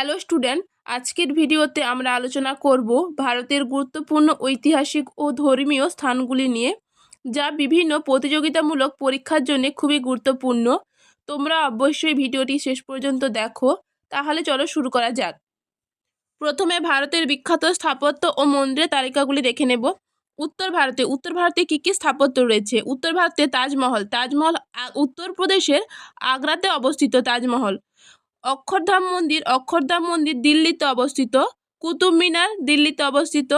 Hello student আজকের ভিডিওতে আমরা আলোচনা করব ভারতের গুরুত্বপূর্ণ ঐতিহাসিক ও ধর্মীয় স্থানগুলি নিয়ে, যা বিভিন্ন প্রতিযোগিতামূলক পরীক্ষার জন্য খুবই গুরুত্বপূর্ণ। তোমরা অবশ্যই ভিডিওটি শেষ পর্যন্ত দেখো। তাহলে চলো শুরু করা যাক। প্রথমে ভারতের বিখ্যাত স্থাপত্য ও মন্দিরের তালিকাগুলি দেখে নেব। উত্তর ভারতে উত্তর ভারতে কী কী স্থাপত্য রয়েছে? উত্তর ভারতে তাজমহল তাজমহল উত্তরপ্রদেশের আগ্রাতে অবস্থিত তাজমহল। অক্ষরধাম মন্দির অক্ষরধাম মন্দির দিল্লিতে অবস্থিত। কুতুব মিনার দিল্লিতে অবস্থিত।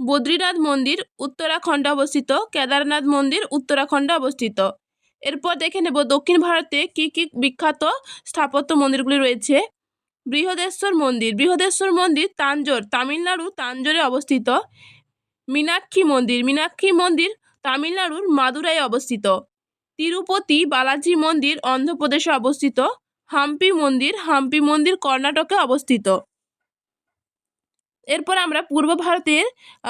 বদ্রীনাথ মন্দির, উত্তরাখণ্ডে অবস্থিত। কেদারনাথ মন্দির, উত্তরাখণ্ডে অবস্থিত। এরপর দেখে নেব দক্ষিণ ভারতে কী কী বিখ্যাত স্থাপত্য মন্দিরগুলি রয়েছে। বৃহদেশ্বর মন্দির বৃহদেশ্বর মন্দির তাঞ্জোর তামিলনাড়ু তাঞ্জোরে অবস্থিত। মীনাক্ষী মন্দির মীনাক্ষী মন্দির তামিলনাড়ুর মাদুরাই অবস্থিত। তিরুপতি বালাজি মন্দির অন্ধ্রপ্রদেশে অবস্থিত। হাম্পি মন্দির হাম্পি মন্দির কর্ণাটকে অবস্থিত। এরপর আমরা পূর্ব ভারতের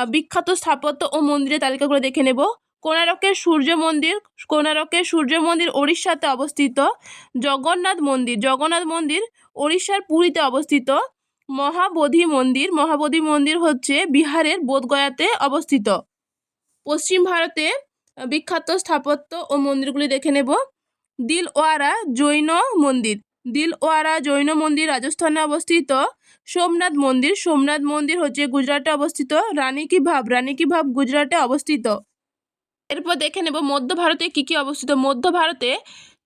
বিখ্যাত স্থাপত্য ও মন্দিরের তালিকাগুলো দেখে নেব। কোণারকের সূর্য মন্দির, কোণারকের সূর্য মন্দির ওড়িশাতে অবস্থিত। জগন্নাথ মন্দির জগন্নাথ মন্দির ওড়িশার পুরীতে অবস্থিত। মহাবোধি মন্দির মহাবোধি মন্দির হচ্ছে বিহারের বোধগয়াতে অবস্থিত। পশ্চিম ভারতে বিখ্যাত স্থাপত্য ও মন্দিরগুলি দেখে নেব। দিলওয়ারা জৈন মন্দির। দিলওয়ারা জৈন মন্দির রাজস্থানে অবস্থিত। সোমনাথ মন্দির। সোমনাথ মন্দির হচ্ছে গুজরাটে অবস্থিত। রানী কি ভাব? রানী কি ভাব গুজরাটে অবস্থিত? এরপর দেখে নেব মধ্য ভারতে কী কী অবস্থিত। মধ্য ভারতে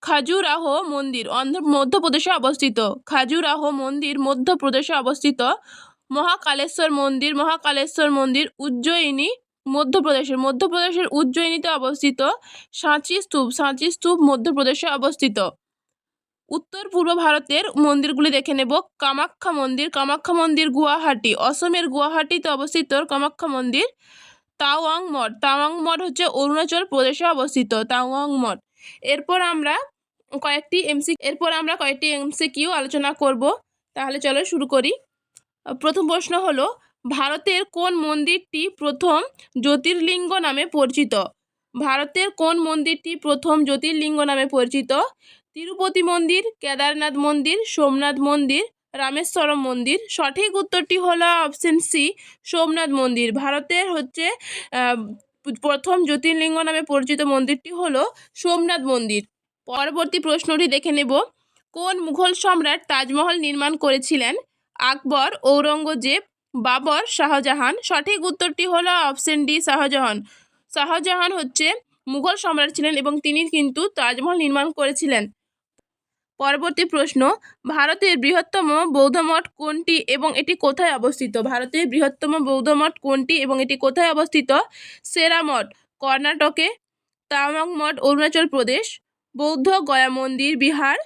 খাজুরাহ মন্দির অন্ধ্র মধ্যপ্রদেশে অবস্থিত। খাজুরাহ মন্দির মধ্যপ্রদেশে অবস্থিত। মহাকালেশ্বর মন্দির। মহাকালেশ্বর মন্দির উজ্জয়িনী মধ্যপ্রদেশের মধ্যপ্রদেশের উজ্জয়িনীতে অবস্থিত সাঁচি স্তূপ সাঁচি স্তূপ মধ্যপ্রদেশে অবস্থিত। উত্তর পূর্ব ভারতের মন্দিরগুলি দেখে নেব। কামাখ্যা মন্দির কামাখ্যা মন্দির গুয়াহাটি, অসমের গুয়াহাটিতে অবস্থিত কামাখ্যা মন্দির তাওয়াং মঠ। তাওয়াং মঠ হচ্ছে অরুণাচল প্রদেশে অবস্থিত, তাওয়াং মঠ। এরপর আমরা কয়েকটি এমসি, এরপর আমরা কয়েকটি এমসিকিউ আলোচনা করব। তাহলে চলো শুরু করি। প্রথম প্রশ্ন হলো ভারতের কোন মন্দিরটি প্রথম জ্যোতির্লিঙ্গ নামে পরিচিত? ভারতের কোন মন্দিরটি প্রথম জ্যোতির্লিঙ্গ নামে পরিচিত? তিরুপতি মন্দির, কেদারনাথ মন্দির, সোমনাথ মন্দির, রামেশ্বরম মন্দির। সঠিক উত্তরটি হলো অপশন সি সোমনাথ মন্দির। ভারতের হচ্ছে প্রথম জ্যোতির্লিঙ্গ নামে পরিচিত মন্দিরটি হলো সোমনাথ মন্দির। পরবর্তী প্রশ্নটি দেখে নেব। কোন মুঘল সম্রাট তাজমহল নির্মাণ করেছিলেন? আকবর, ঔরঙ্গজেব বাবর শাহজাহান। সঠিক উত্তরটি হলো অপশন ডি শাহজাহান। শাহজাহান হচ্ছে মুঘল সম্রাট ছিলেন এবং তিনি কিন্তু তাজমহল নির্মাণ করেছিলেন। পরবর্তী প্রশ্ন, ভারতের বৃহত্তম বৌদ্ধমঠ কোনটি এবং এটি কোথায় অবস্থিত? ভারতের বৃহত্তম বৌদ্ধমঠ কোনটি এবং এটি কোথায় অবস্থিত? সেরা মঠ, কর্ণাটকে, তামাং মঠ, অরুণাচল প্রদেশ, বৌদ্ধ গয়া মন্দির, বিহার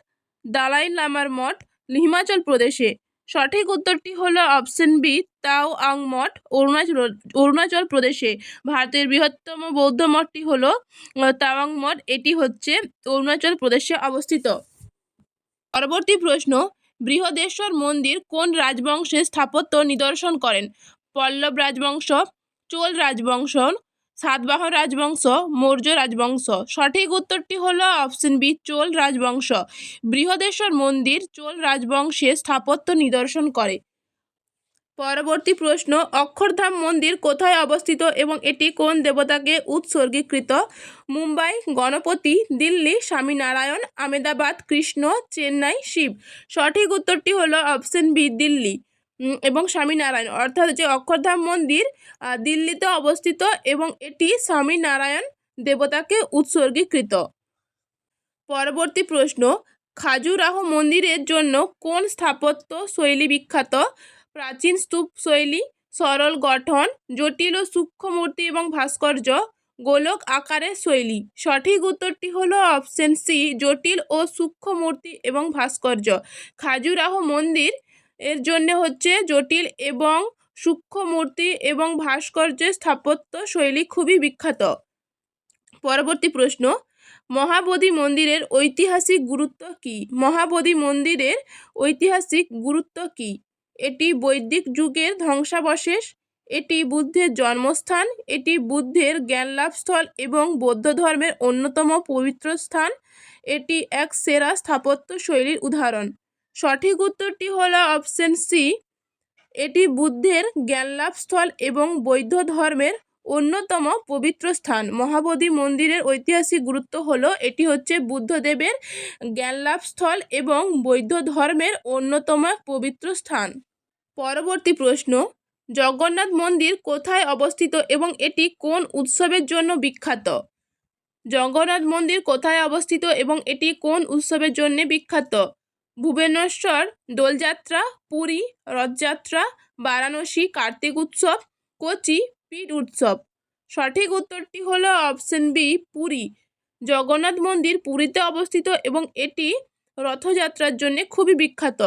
দালাই লামার মঠ, হিমাচল প্রদেশে। সঠিক উত্তরটি হলো অপশন বি তাও আং মঠ, অরুণাচল অরুণাচল প্রদেশে। ভারতের বৃহত্তম বৌদ্ধ মঠটি হলো তাওয়াং মঠ। এটি হচ্ছে অরুণাচল প্রদেশে অবস্থিত। পরবর্তী প্রশ্ন, বৃহদেশ্বর মন্দির কোন রাজবংশের স্থাপত্য নিদর্শন করেন? পল্লব রাজবংশ, চোল রাজবংশ সাতবাহন রাজবংশ, মৌর্য রাজবংশ। সঠিক উত্তরটি হল অপশন বি চোল রাজবংশ। বৃহদেশ্বর মন্দির চোল রাজবংশে স্থাপত্য নিদর্শন করে। পরবর্তী প্রশ্ন, অক্ষরধাম মন্দির কোথায় অবস্থিত এবং এটি কোন দেবতাকে উৎসর্গীকৃত? মুম্বাই, গণপতি, দিল্লি, স্বামীনারায়ণ, আমেদাবাদ, কৃষ্ণ, চেন্নাই, শিব। সঠিক উত্তরটি হলো অপশন বি দিল্লি। এবং স্বামীনারায়ণ অর্থাৎ যে অক্ষরধাম মন্দির দিল্লিতে অবস্থিত এবং এটি স্বামীনারায়ণ দেবতাকে উৎসর্গীকৃত। পরবর্তী প্রশ্ন, খাজুরাহ মন্দিরের জন্য কোন স্থাপত্য শৈলী বিখ্যাত? প্রাচীন স্তূপ শৈলী, সরল গঠন, জটিল ও সূক্ষ্ম মূর্তি এবং ভাস্কর্য, গোলক আকারের শৈলী। সঠিক উত্তরটি হলো অপশন সি জটিল ও সূক্ষ্ম মূর্তি এবং ভাস্কর্য। খাজুরাহ মন্দির এর জন্য হচ্ছে জটিল এবং সূক্ষ্ম মূর্তি এবং ভাস্কর্যের স্থাপত্য শৈলী খুবই বিখ্যাত। পরবর্তী প্রশ্ন, মহাবোধি মন্দিরের ঐতিহাসিক গুরুত্ব কী? মহাবোধি মন্দিরের ঐতিহাসিক গুরুত্ব কী? এটি বৈদিক যুগের ধ্বংসাবশেষ, এটি বুদ্ধের জন্মস্থান, এটি বুদ্ধের জ্ঞানলাভস্থল এবং বৌদ্ধ ধর্মের অন্যতম পবিত্র স্থান, এটি এক সেরা স্থাপত্য শৈলীর উদাহরণ। সঠিক উত্তরটি হলো অপশন সি এটি বুদ্ধের জ্ঞানলাভস্থল এবং বৌদ্ধ ধর্মের অন্যতম পবিত্র স্থান। মহাবোধি মন্দিরের ঐতিহাসিক গুরুত্ব হলো, এটি হচ্ছে বুদ্ধদেবের জ্ঞানলাভস্থল এবং বৌদ্ধ ধর্মের অন্যতম পবিত্র স্থান। পরবর্তী প্রশ্ন, জগন্নাথ মন্দির কোথায় অবস্থিত এবং এটি কোন উৎসবের জন্য বিখ্যাত? জগন্নাথ মন্দির কোথায় অবস্থিত এবং এটি কোন উৎসবের জন্য বিখ্যাত? ভুবনেশ্বর, দোলযাত্রা, পুরী, রথযাত্রা, বারাণসী, কার্তিক উৎসব, কোচি, পিঠ উৎসব। সঠিক উত্তরটি হলো অপশন বি, পুরী। জগন্নাথ মন্দির পুরীতে অবস্থিত এবং এটি রথযাত্রার জন্য খুবই বিখ্যাত।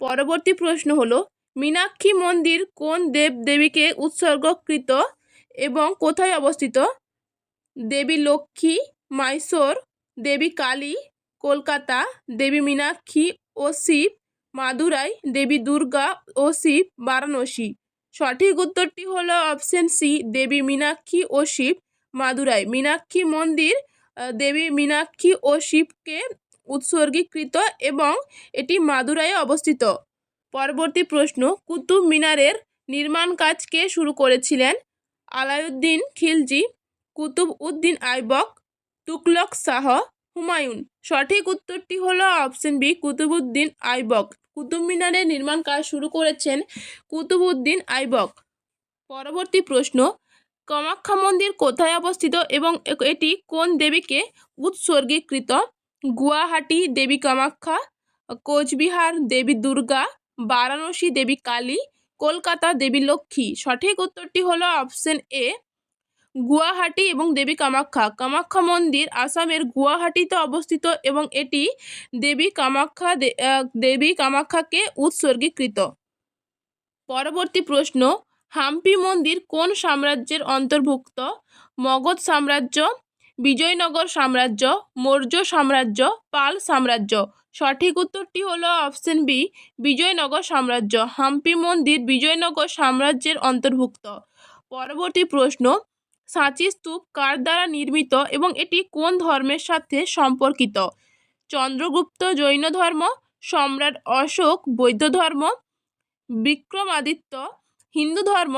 পরবর্তী প্রশ্ন হলো, মীনাক্ষী মন্দির কোন দেব দেবীকে উৎসর্গকৃত এবং কোথায় অবস্থিত? দেবী লক্ষ্মী, মাইসোর, দেবী কালী কলকাতা, দেবী মীনাক্ষী ও শিব মাদুরাই, দেবী দুর্গা ও শিব বারাণসী। সঠিক উত্তরটি হলো অপশন সি দেবী মীনাক্ষী ও শিব মাদুরাই। মীনাক্ষী মন্দির দেবী মীনাক্ষী ও শিবকে উৎসর্গীকৃত এবং এটি মাদুরাইয়ে অবস্থিত। পরবর্তী প্রশ্ন, কুতুব মিনারের নির্মাণ কাজ কে শুরু করেছিলেন? আলাউদ্দিন খিলজি, কুতুব উদ্দিন আইবক তুকলক শাহ হুমায়ুন। সঠিক উত্তরটি হলো অপশন বি, কুতুবুদ্দিন আইবক। কুতুব মিনারের নির্মাণ কাজ শুরু করেছেন কুতুবুদ্দিন আইবক। পরবর্তী প্রশ্ন, কামাখ্যা মন্দির কোথায় অবস্থিত এবং এটি কোন দেবীকে উৎসর্গীকৃত? গুয়াহাটি দেবী কামাখ্যা, কোচবিহার দেবী দুর্গা, বারাণসী দেবী কালী, কলকাতা দেবী লক্ষ্মী। সঠিক উত্তরটি হলো অপশন এ গুয়াহাটি এবং দেবী কামাখ্যা। কামাখ্যা মন্দির আসামের গুয়াহাটিতে অবস্থিত এবং এটি দেবী কামাখ্যা দেবী কামাখ্যাকে উৎসর্গীকৃত। পরবর্তী প্রশ্ন, হাম্পি মন্দির কোন সাম্রাজ্যের অন্তর্ভুক্ত? মগধ সাম্রাজ্য, বিজয়নগর সাম্রাজ্য, মৌর্য সাম্রাজ্য, পাল সাম্রাজ্য। সঠিক উত্তরটি হলো অপশন বি, বিজয়নগর সাম্রাজ্য। হাম্পি মন্দির বিজয়নগর সাম্রাজ্যের অন্তর্ভুক্ত। পরবর্তী প্রশ্ন সাঁচি স্তূপ কার দ্বারা নির্মিত এবং এটি কোন ধর্মের সাথে সম্পর্কিত? চন্দ্রগুপ্ত জৈন ধর্ম, সম্রাট অশোক বৌদ্ধ ধর্ম, বিক্রমাদিত্য হিন্দু ধর্ম,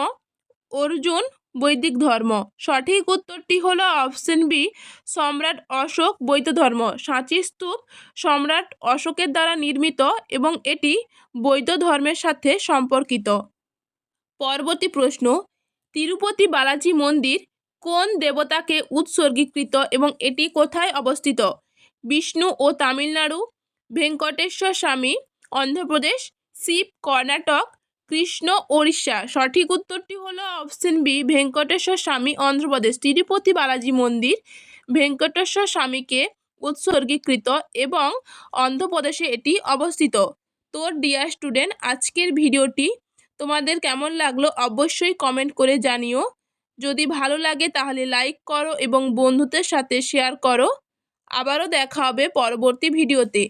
অর্জুন বৈদিক ধর্ম। সঠিক উত্তরটি হলো অপশন বি, সম্রাট অশোক বৌদ্ধ ধর্ম। সাঁচি স্তূপ সম্রাট অশোকের দ্বারা নির্মিত এবং এটি বৌদ্ধ ধর্মের সাথে সম্পর্কিত। পরবর্তী প্রশ্ন, তিরুপতি বালাজি মন্দির কোন দেবতাকে উৎসর্গীকৃত এবং এটি কোথায় অবস্থিত? বিষ্ণু ও তামিলনাড়ু, ভেঙ্কটেশ্বর স্বামী, অন্ধ্রপ্রদেশ, শিব, কর্ণাটক, কৃষ্ণ, ওড়িশা। সঠিক উত্তরটি হলো অপশন বি, ভেঙ্কটেশ্বর স্বামী, অন্ধ্রপ্রদেশ। তিরুপতি বালাজি মন্দির ভেঙ্কটেশ্বর স্বামীকে উৎসর্গীকৃত এবং অন্ধ্রপ্রদেশে এটি অবস্থিত। তো ডিয়ার স্টুডেন্ট আজকের ভিডিওটি তোমাদের কেমন লাগল অবশ্যই কমেন্ট করে জানিও। যদি ভালো লাগে তাহলে লাইক করো এবং বন্ধুদের সাথে শেয়ার করো। আবারও দেখা হবে পরবর্তী ভিডিওতে